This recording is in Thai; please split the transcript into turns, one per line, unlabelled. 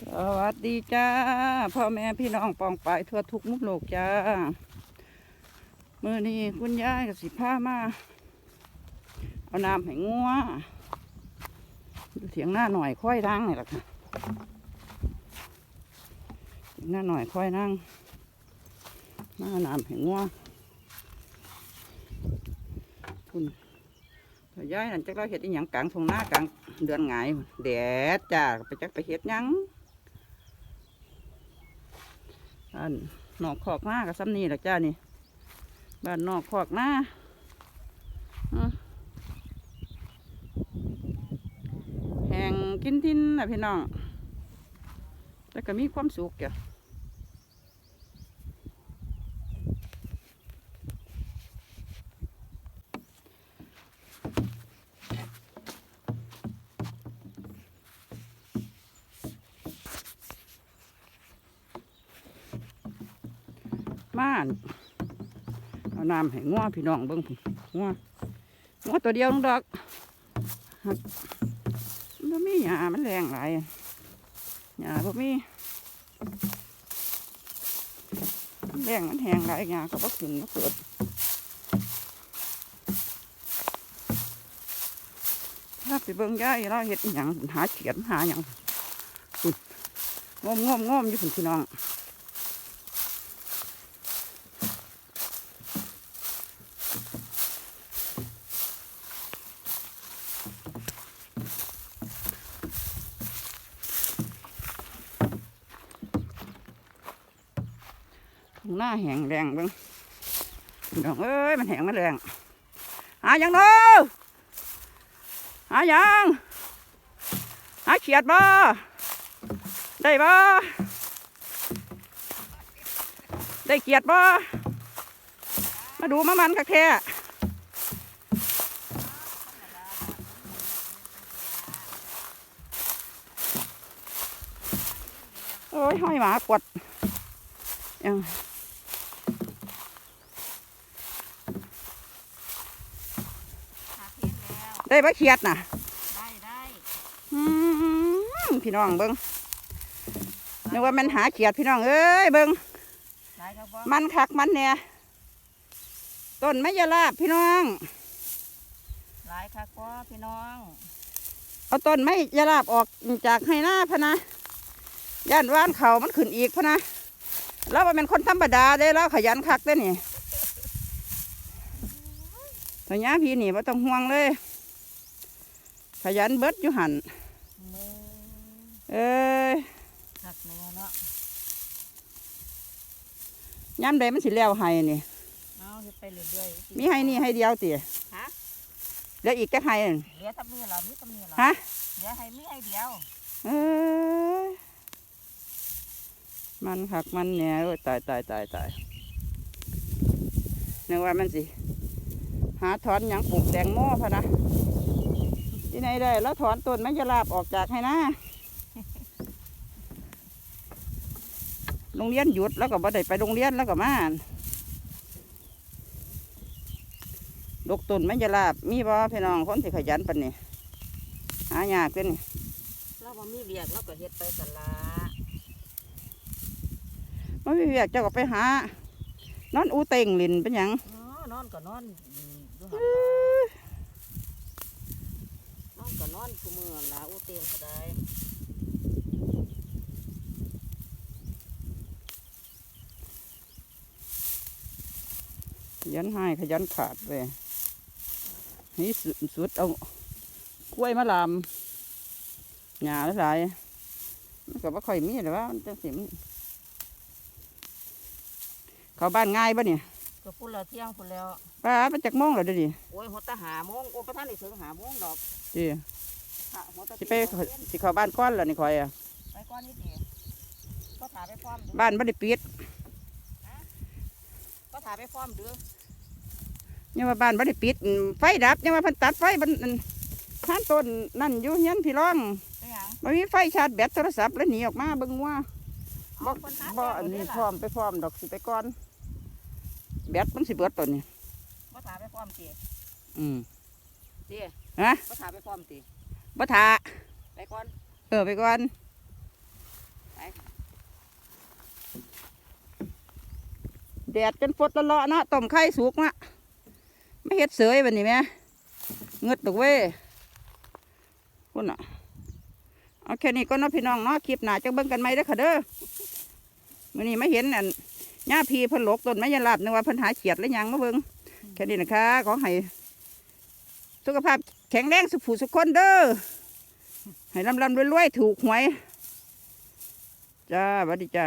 สวัสดีจ้าพ่อแม่พี่น้องปองปายทั่วทุกมุมโลกจ้ามื่อนี้คุณยายกับสิผ้ามา เอาน้ำให้งัวเถียงหน้าหน่อยค่อยนั่งนี่แหละค่ะเถียงหน้าหน่อยค่อยนั่งมาเอาน้ำให้งัวคุณพ่อยายนั่นจักเราเห็ดอีหยังกลางทงหน้ากลางเดือนหงแดดจ้าไปจักไปเห็ดยัง อันนอกขอกหน้ากับซ้ำนี่แหละจ้านี่บ้านนอกขอกหน้าแห่งกินทินนะพี่น้องแล้วก็มีความสุขจ้ะ ม่านเอาน้ำให้งัวพี่น้องเบิ้งงัวงัวตัวเดียวนึงดอกมันมีหญ้ามันแรงหลายหญ้าบ่มีแรงมันแหงหลายหญ้าก็บ่ขึ้นบ่เกิดถ้าไปเบิ่งย่ายเราเฮ็ดหยังหาเขียนหาหยังงมงมงมอยู่พุ่นพี่น้อง ทุ่งหน้าแห้งแรงเบ้างพี่น้องเอ้ยมันแห้งมันแรงหายังเนาะหายังหาเขียดบ่ได้บ่ได้เขียดบ่มาดูมามันคักแท้โอ้ยห้อยหมากวดยัง
ขาเทียนแล้ว
ได้ปะเขียดน่ะ
ได้ได้
อืมพี่น้องเบิ้งนึกว่ามันหาเขียดพี่น้องเอ้ยเบิ้ง
ได้ครับบ่
มันคักมันเนี่ยต้นไม้ยาลาบพี่น้อง
หลายค่ะก็พี่น้อง
เอาต้นไม้ยาลาบออกจากให้หน้าพะนะย่านว่านเขามันขึ้นอีกพะนะแล้วว่าเป็นคนธรรมดาเด้แล้วขยันคักเด้นี่สัญญาพี่นี่ว่าต้องห่วงเลย ขยันเบิดอยู่หัน
มือ
เอ้ย
หักเนื้อเนาะ
ย้ำใดมันสิแล้วให้นี่
เอาเฮ็ดไปเรื่อยๆ
มีให้นี่ให้เดียวติ
ฮะ
แล้วอีกจะให้นั่น
เหลือทำมือเรามีทำมือเรา
ฮะ
เหลือให้มีให้เดียว
เอ้ยมันหักมันเนี่ยโอ้ยตายตายตายตายนึกว่ามันสิหาถอนหยังปลูกแตงโมพะนะ ที่ไหนได้แล้วถอนต้นไม้ยาลาบออกจากให้นะโรงเรียนหยุดแล้วก็บ่ได้ไปโรงเรียนแล้วก็มาดกต้นไม้ยาลาบ มีบ่พี่น้องคนที่ขยันปานนี้หายากเป็นนี่
เราบ่มีเวียกเราก็เฮ็ดไปสันละ
มันไม่เวียกเจ้าก็ไปหานอนอูเต็งลินเป็นหยัง
อ๋อนอนก็นอน อืมอยู่หันก็นอนทุมือละอู้เตียงก็ได้
ยันให้ขยันขาดเลยนี่สุดสุดเอากล้วยมาลามหญ้าหลายมันก็บ่ค่อยมีหรอว่ามันจังสิมันเขาบ้านง่ายปะเนี่ย
ก็พูดแล้วเที่ยงพูดแล้ว
ป้าไปจากโมงแล้วเดี๋ยวดิ
โอ้ยหัวตาหาโมงโอ้ประธานนี่ถึงหาโมงดอก
ดิ
ค่ะหัวตา
สิไปสิเข้าบ้านก้อนแล้วนี่คอยอะ
ไปก่อนนี่ดีก็ถาไปพร้อมเด้อ
บ้านบ่ได้ปิด
ก็ถาไปพร้อมเด้อ
ยังว่าบ้านบ่ได้ปิดอืมไฟดับยังว่าเพิ่นตัดไฟมันอันท่านต้นนั่นอยู่เฮียนพี่ร้อง
ไปหยัง
มันมีไฟชาร์จแบตโทรศัพท์แล้วหนีออกมาเบิ่งว่าบ่
เอาคนหา
บ่
แถว
อันนี้
เด้
พร้อ
ล่ะ
มไปพร้อมดอกสิไปก่อน แบตมันสิเบิดตอนนี้
บ่ถาไปพร้อมตี
อืม
ตี
ฮะ
บ่ถาไปพร้อมตี
บ่ถา
ไปก่อน
เออไปก่อนไปแดดกันฟดละเลาะเนาะต้มไข่สุกเนะไม่เห็ดเสยแบบนี้ไหมเงืดดอกเว้ยคุณอะโอเคนี่ก็นาะพี่น้องเนาะคลิปหนาจะเบิ่งกันไหมเด้อค่ะเด้อมื่อนี้ไม่เห็นอัน หญ้าพีเพิ่นหลกต้นไม้ยาลาบนึกว่าเพิ่นหาเขียดแล้วยังมาเบิ่งแค่นี้นะคะขอให้สุขภาพแข็งแรงสุขผู้สุขคนเด้อให้ลำลำรวยๆถูกหวยจ้าสวัสดีจ้า